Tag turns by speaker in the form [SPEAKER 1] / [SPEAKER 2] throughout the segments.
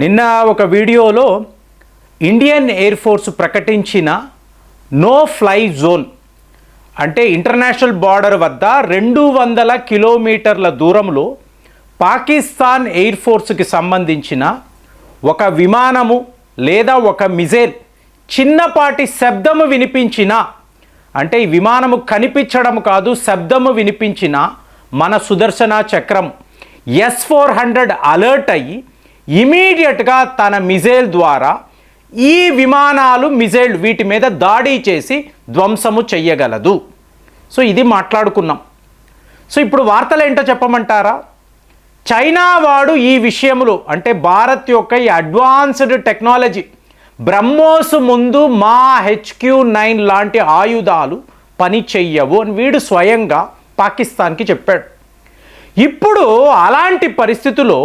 [SPEAKER 1] నిన్న ఒక వీడియోలో ఇండియన్ ఎయిర్ ఫోర్స్ ప్రకటించిన నో ఫ్లై జోన్ అంటే ఇంటర్నేషనల్ బార్డర్ వద్ద రెండు వందల కిలోమీటర్ల దూరంలో పాకిస్తాన్ ఎయిర్ ఫోర్స్కి సంబంధించిన ఒక విమానము లేదా ఒక మిజైల్ చిన్నపాటి శబ్దము వినిపించిన అంటే ఈ విమానము కనిపించడం కాదు శబ్దము వినిపించిన మన సుదర్శన చక్రం ఎస్ ఫోర్ హండ్రెడ్ అలర్ట్ అయ్యి ఇమీడియట్గా తన మిజైల్ ద్వారా ఈ విమానాలు మిజైల్ వీటి మీద దాడి చేసి ధ్వంసము చెయ్యగలదు. సో ఇది మాట్లాడుకున్నాం. సో ఇప్పుడు వార్తలు ఏంటో చెప్పమంటారా? చైనా వాడు ఈ విషయంలో అంటే భారత్ యొక్క ఈ అడ్వాన్స్డ్ టెక్నాలజీ బ్రహ్మోస్ ముందు మా హెచ్క్యూ నైన్ లాంటి ఆయుధాలు పని చెయ్యవు అని వీడు స్వయంగా పాకిస్తాన్కి చెప్పాడు. ఇప్పుడు అలాంటి పరిస్థితుల్లో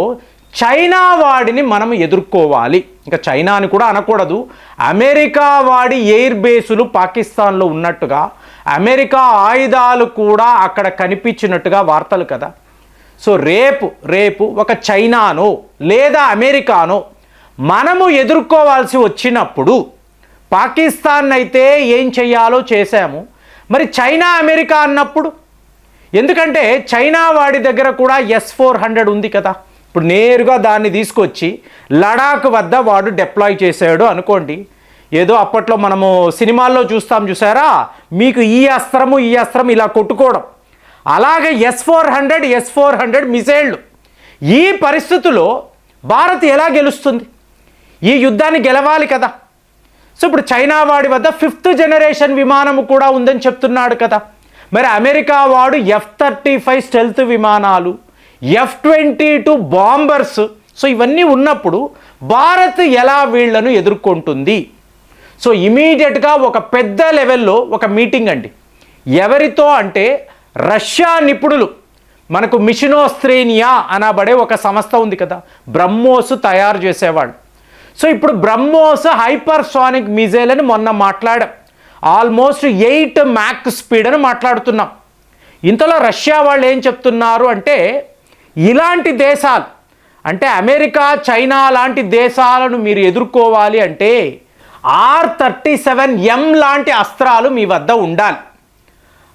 [SPEAKER 1] చైనా వాడిని మనం ఎదుర్కోవాలి. ఇంకా చైనా అని కూడా అనకూడదు. అమెరికా వాడి ఎయిర్ బేసులు పాకిస్తాన్లో ఉన్నట్టుగా అమెరికా ఆయుధాలు కూడా అక్కడ కనిపించినట్టుగా వార్తలు కదా. సో రేపు రేపు ఒక చైనానో లేదా అమెరికానో మనము ఎదుర్కోవాల్సి వచ్చినప్పుడు పాకిస్తాన్ అయితే ఏం చేయాలో చేశాము. మరి చైనా అమెరికా అన్నప్పుడు? ఎందుకంటే చైనా వాడి దగ్గర కూడా ఎస్ ఫోర్ హండ్రెడ్ ఉంది కదా. ఇప్పుడు నేరుగా దాన్ని తీసుకొచ్చి లడాక్ వద్ద వాడు డిప్లాయ్ చేశాడు అనుకోండి. ఏదో అప్పట్లో మనము సినిమాల్లో చూస్తాం చూసారా? మీకు ఈ అస్త్రము ఈ అస్త్రం ఇలా కొట్టుకోవడం. అలాగే S four hundred S four hundred మిసైళ్ళు. ఈ పరిస్థితుల్లో భారత్ ఎలా గెలుస్తుంది? ఈ యుద్ధాన్ని గెలవాలి కదా. సో ఇప్పుడు చైనా వాడి వద్ద ఫిఫ్త్ జనరేషన్ విమానము కూడా ఉందని చెప్తున్నాడు కదా. మరి అమెరికా వాడు ఎఫ్ థర్టీ ఫైవ్ స్టెల్త్ విమానాలు F twenty two bombers so ఇవన్నీ ఉన్నప్పుడు భారత్ ఎలా వీళ్ళను ఎదుర్కొంటుంది? సో ఇమీడియట్గా ఒక పెద్ద లెవెల్లో ఒక మీటింగ్ అండి. ఎవరితో అంటే రష్యా నిపుణులు. మనకు మిషనోస్త్రేనియా అనబడే ఒక సంస్థ ఉంది కదా బ్రహ్మోస్ తయారు చేసేవాళ్ళు సో ఇప్పుడు బ్రహ్మోస్ హైపర్సానిక్ మిజైల్ అని మొన్న మాట్లాడాం. ఆల్మోస్ట్ ఎయిట్ మ్యాక్ స్పీడ్ అని మాట్లాడుతున్నాం. ఇంతలో రష్యా వాళ్ళు ఏం చెప్తున్నారు అంటే ఇలాంటి దేశాలు అంటే అమెరికా చైనా లాంటి దేశాలను మీరు ఎదుర్కోవాలి అంటే ఆర్ థర్టీ సెవెన్ ఎం లాంటి అస్త్రాలు మీ వద్ద ఉండాలి.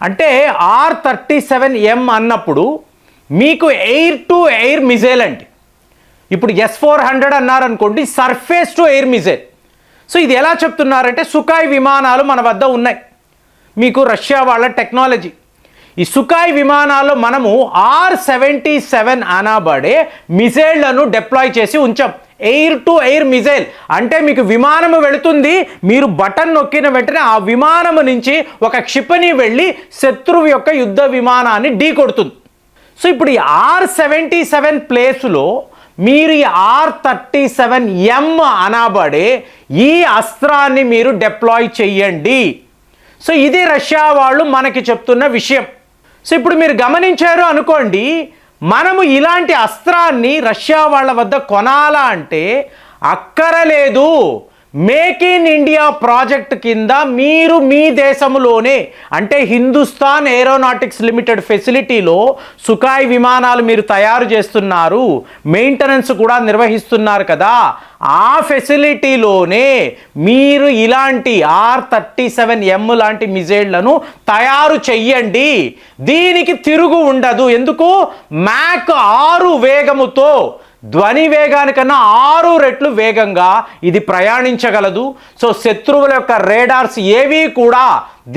[SPEAKER 1] అంటే ఆర్ థర్టీ సెవెన్ ఎం అన్నప్పుడు మీకు ఎయిర్ టు ఎయిర్ మిజైల్ అండి. ఇప్పుడు ఎస్ ఫోర్ హండ్రెడ్ అన్నారనుకోండి surface to air missile. So ఇది ఎలా చెప్తున్నారంటే సుఖాయ్ విమానాలు మన వద్ద ఉన్నాయి. మీకు రష్యా వాళ్ళ టెక్నాలజీ. ఈ సుకాయ్ విమానాల్లో మనము ఆర్ సెవెంటీ సెవెన్ అనబడే మిజైళ్ళను డిప్లాయ్ చేసి ఉంచాం. ఎయిర్ టు ఎయిర్ మిజైల్ అంటే మీకు విమానము వెళుతుంది మీరు బటన్ నొక్కిన వెంటనే ఆ విమానము నుంచి ఒక క్షిపణి వెళ్ళి శత్రువు యొక్క యుద్ధ విమానాన్ని ఢీ కొడుతుంది. సో ఇప్పుడు ఈ ఆర్ సెవెంటీ సెవెన్ ప్లేస్లో మీరు ఈ ఆర్ థర్టీ సెవెన్ ఎం అనబడే ఈ అస్త్రాన్ని మీరు డిప్లాయ్ చెయ్యండి సో ఇది రష్యా వాళ్ళు మనకి చెప్తున్న విషయం. సో ఇప్పుడు మీరు గమనించారు అనుకోండి మనము ఇలాంటి అస్త్రాన్ని రష్యా వాళ్ళ వద్ద కొనాలా అంటే అక్కరలేదు. మేక్ ఇన్ ఇండియా ప్రాజెక్ట్ కింద మీరు మీ దేశంలోనే అంటే హిందుస్థాన్ ఏరోనాటిక్స్ లిమిటెడ్ ఫెసిలిటీలో సుకాయ్ విమానాలు మీరు తయారు చేస్తున్నారు మెయింటెనెన్స్ కూడా నిర్వహిస్తున్నారు కదా ఆ ఫెసిలిటీలోనే మీరు ఇలాంటి ఆర్ థర్టీ సెవెన్ ఎం లాంటి మిజైళ్ళను తయారు చెయ్యండి. దీనికి తిరుగు ఉండదు. ఎందుకు? మ్యాక్ ఆరు వేగముతో ధ్వని వేగానికన్నా ఆరు రెట్లు వేగంగా ఇది ప్రయాణించగలదు. సో శత్రువుల యొక్క రేడార్స్ ఏవి కూడా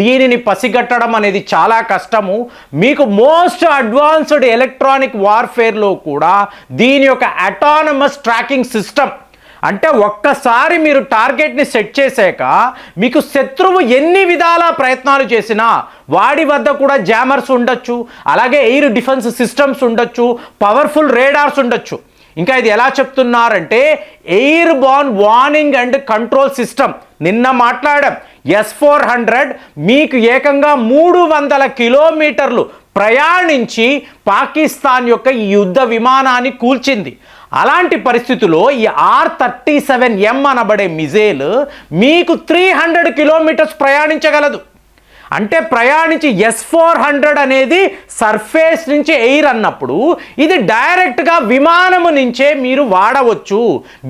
[SPEAKER 1] దీనిని పసిగట్టడం అనేది చాలా కష్టము. మీకు మోస్ట్ అడ్వాన్స్డ్ ఎలక్ట్రానిక్ వార్ఫేర్లో కూడా దీని యొక్క అటానమస్ ట్రాకింగ్ సిస్టమ్ అంటే ఒక్కసారి మీరు టార్గెట్ని సెట్ చేశాక మీకు శత్రువు ఎన్ని విధాల ప్రయత్నాలు చేసినా వాడి వద్ద కూడా జామర్స్ ఉండొచ్చు అలాగే ఎయిర్ డిఫెన్స్ సిస్టమ్స్ ఉండొచ్చు పవర్ఫుల్ రేడార్స్ ఉండొచ్చు. ఇంకా ఇది ఎలా చెప్తున్నారంటే airborne warning and control system. నిన్న మాట్లాడాం. ఎస్ ఫోర్ హండ్రెడ్ మీకు ఏకంగా మూడు వందల కిలోమీటర్లు ప్రయాణించి పాకిస్తాన్ యొక్క ఈ యుద్ధ విమానాన్ని కూల్చింది. అలాంటి పరిస్థితుల్లో ఈ ఆర్ థర్టీ సెవెన్ ఎం అనబడే మిజైల్ మీకు త్రీ హండ్రెడ్ కిలోమీటర్స్ ప్రయాణించగలదు. అంటే ప్రయాణించి ఎస్ ఫోర్ హండ్రెడ్ అనేది సర్ఫేస్ నుంచి ఎయిర్ అన్నప్పుడు ఇది డైరెక్ట్గా విమానము నుంచే మీరు వాడవచ్చు.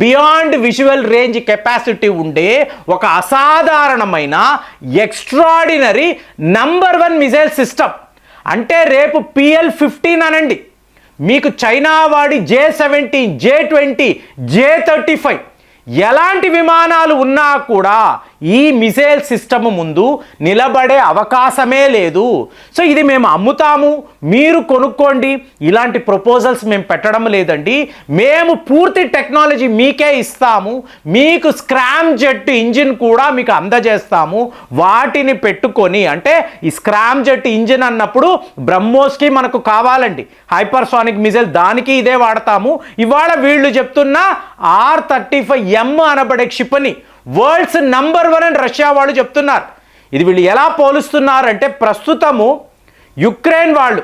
[SPEAKER 1] బియాండ్ విజువల్ రేంజ్ కెపాసిటీ ఉండే ఒక అసాధారణమైన extraordinary number one missile system అంటే రేపు పిఎల్ ఫిఫ్టీన్ అనండి. మీకు చైనా వాడి J seventeen J twenty J thirty five ఎలాంటి విమానాలు ఉన్నా కూడా ఈ మిసైల్ సిస్టమ్ ముందు నిలబడే అవకాశమే లేదు. సో ఇది మేము అమ్ముతాము మీరు కొనుక్కోండి ఇలాంటి ప్రపోజల్స్ మేము పెట్టడం లేదండి. మేము పూర్తి టెక్నాలజీ మీకే ఇస్తాము మీకు స్క్రామ్ జెట్ ఇంజిన్ కూడా మీకు అందజేస్తాము. వాటిని పెట్టుకొని అంటే ఈ స్క్రామ్ జెట్ ఇంజిన్ అన్నప్పుడు బ్రహ్మోస్కి మనకు కావాలండి. హైపర్సానిక్ మిజైల్ దానికి ఇదే వాడతాము. ఇవాళ వీళ్ళు చెప్తున్న ఆర్ థర్టీ ఫైవ్ ఎం అనబడే క్షిపణి వరల్డ్స్ నంబర్ వన్ అని రష్యా వాళ్ళు చెప్తున్నారు. ఇది వీళ్ళు ఎలా పోలుస్తున్నారంటే ప్రస్తుతము యుక్రెయిన్ వాళ్ళు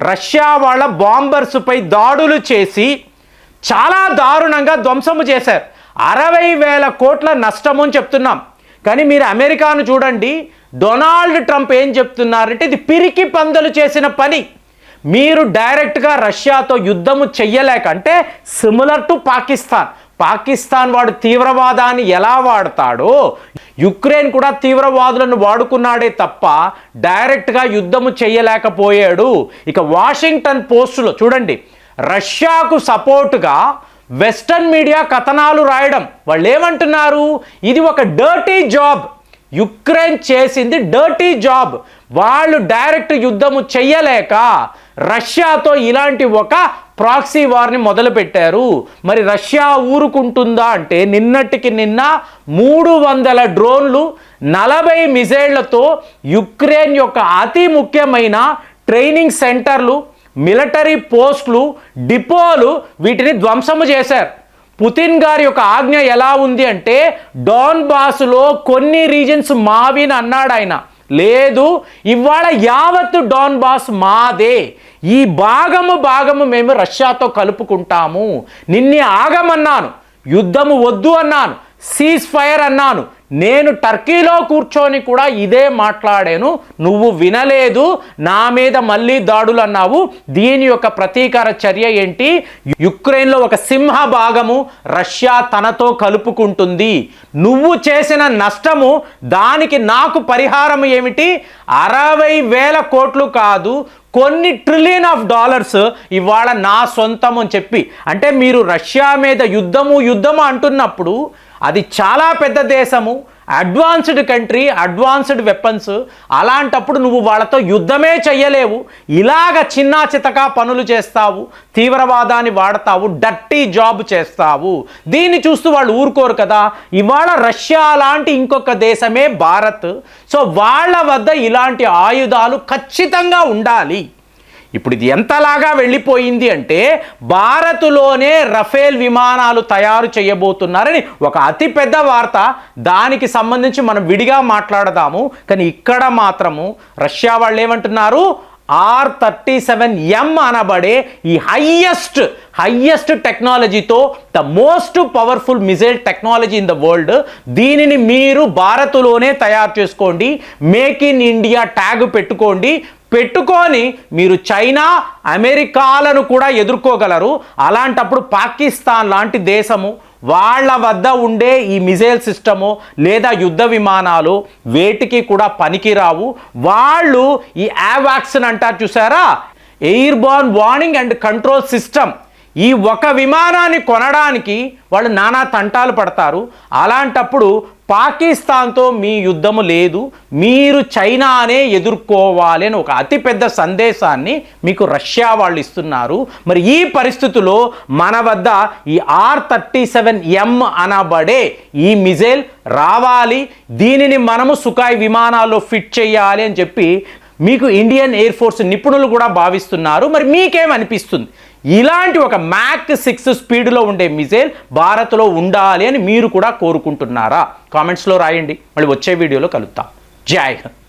[SPEAKER 1] రష్యా వాళ్ళ బాంబర్స్పై దాడులు చేసి చాలా దారుణంగా ధ్వంసము చేశారు. అరవై వేల కోట్ల నష్టము అని చెప్తున్నాం. కానీ మీరు అమెరికాను చూడండి డొనాల్డ్ ట్రంప్ ఏం చెప్తున్నారంటే ఇది పిరికి పందలు చేసిన పని. మీరు డైరెక్ట్గా రష్యాతో యుద్ధము చెయ్యలేక అంటే సిమిలర్ టు పాకిస్తాన్. పాకిస్తాన్ వాడు తీవ్రవాదాన్ని ఎలా వాడతాడో యుక్రెయిన్ కూడా తీవ్రవాదులను వాడుకున్నాడే తప్ప డైరెక్ట్గా యుద్ధము చేయలేకపోయాడు. ఇక వాషింగ్టన్ పోస్టులో చూడండి రష్యాకు సపోర్టుగా వెస్టర్న్ మీడియా కథనాలు రాయడం. వాళ్ళు ఏమంటున్నారు ఇది ఒక డర్టీ జాబ్. యుక్రెయిన్ చేసింది డర్టీ జాబ్. వాళ్ళు డైరెక్ట్ యుద్ధము చెయ్యలేక రష్యాతో ఇలాంటి ఒక ప్రాక్సీ వార్ని మొదలుపెట్టారు. మరి రష్యా ఊరుకుంటుందా అంటే నిన్నటికి నిన్న మూడు వందల డ్రోన్లు నలభై మిజైళ్ళతో యుక్రెయిన్ యొక్క అతి ముఖ్యమైన ట్రైనింగ్ సెంటర్లు మిలిటరీ పోస్టులు డిపోలు వీటిని ధ్వంసము చేశారు. పుతిన్ గారి యొక్క ఆజ్ఞ ఎలా ఉంది అంటే డాన్ బాస్లో కొన్ని రీజన్స్ మావిని అన్నాడు ఆయన లేదు ఇవాళ యావత్తు డాన్ బాస్ మాదే. ఈ భాగము భాగము మేము రష్యాతో కలుపుకుంటాము. నిన్నే ఆగమన్నాను యుద్ధము వద్దు అన్నాను సీజ్ ఫైర్ అన్నాను. నేను టర్కీలో కూర్చొని కూడా ఇదే మాట్లాడాను. నువ్వు వినలేదు. నా మీద మళ్ళీ దాడులు అన్నావు. దీని యొక్క ప్రతీకార చర్య ఏంటి? యుక్రెయిన్లో ఒక సింహ భాగము రష్యా తనతో కలుపుకుంటుంది. నువ్వు చేసిన నష్టము దానికి నాకు పరిహారం ఏమిటి? అరవై వేల కోట్లు కాదు కొన్ని ట్రిలియన్ ఆఫ్ డాలర్స్ ఇవాళ నా సొంతం అని చెప్పి. అంటే మీరు రష్యా మీద యుద్ధము యుద్ధము అంటున్నప్పుడు అది చాలా పెద్ద దేశము. అడ్వాన్స్డ్ కంట్రీ అడ్వాన్స్డ్ వెపన్స్ అలాంటప్పుడు నువ్వు వాళ్ళతో యుద్ధమే చెయ్యలేవు. ఇలాగ చిన్నా చితకా పనులు చేస్తావు. తీవ్రవాదాన్ని వాడతావు. డట్టి జాబ్ చేస్తావు. దీన్ని చూస్తూ వాళ్ళు ఊరుకోరు కదా. ఇవాళ రష్యా లాంటి ఇంకొక దేశమే భారత్. సో వాళ్ళ వద్ద ఇలాంటి ఆయుధాలు ఖచ్చితంగా ఉండాలి. ఇప్పుడు ఇది ఎంతలాగా వెళ్ళిపోయింది అంటే భారత్లోనే రఫేల్ విమానాలు తయారు చేయబోతున్నారని ఒక అతిపెద్ద వార్త. దానికి సంబంధించి మనం విడిగా మాట్లాడదాము. కానీ ఇక్కడ మాత్రము రష్యా వాళ్ళు ఏమంటున్నారు? ఆర్ థర్టీ సెవెన్ ఎం అనబడే ఈ హయ్యెస్ట్ హయ్యెస్ట్ టెక్నాలజీతో the most powerful missile technology in the world. దీనిని మీరు భారత్లోనే తయారు చేసుకోండి. మేక్ ఇన్ ఇండియా ట్యాగ్ పెట్టుకోండి. పెట్టుకొని మీరు చైనా అమెరికాలను కూడా ఎదుర్కోగలరు. అలాంటప్పుడు పాకిస్తాన్ లాంటి దేశము వాళ్ళ వద్ద ఉండే ఈ మిజైల్ సిస్టము లేదా యుద్ధ విమానాలు వేటికి కూడా పనికిరావు. వాళ్ళు ఈ యావాక్సిన్ అంటారు చూసారా? Airborne warning and control system. ఈ ఒక విమానాన్ని కొనడానికి వాళ్ళు నానా తంటాలు పడతారు. అలాంటప్పుడు పాకిస్తాన్తో మీ యుద్ధము లేదు. మీరు చైనానే ఎదుర్కోవాలి అని ఒక అతిపెద్ద సందేశాన్ని మీకు రష్యా వాళ్ళు ఇస్తున్నారు. మరి ఈ పరిస్థితుల్లో మన వద్ద ఈ ఆర్ థర్టీ సెవెన్ ఎం అనబడే ఈ మిజైల్ రావాలి. దీనిని మనము సుఖాయ్ విమానాల్లో ఫిట్ చేయాలి అని చెప్పి మీకు ఇండియన్ ఎయిర్ ఫోర్స్ నిపుణులు కూడా భావిస్తున్నారు. మరి మీకేమనిపిస్తుంది? ఇలాంటి ఒక మ్యాక్ సిక్స్ స్పీడ్లో ఉండే మిజైల్ భారత్లో ఉండాలి అని మీరు కూడా కోరుకుంటున్నారా? కామెంట్స్లో రాయండి. మళ్ళీ వచ్చే వీడియోలో కలుద్దాం. జై హింద్.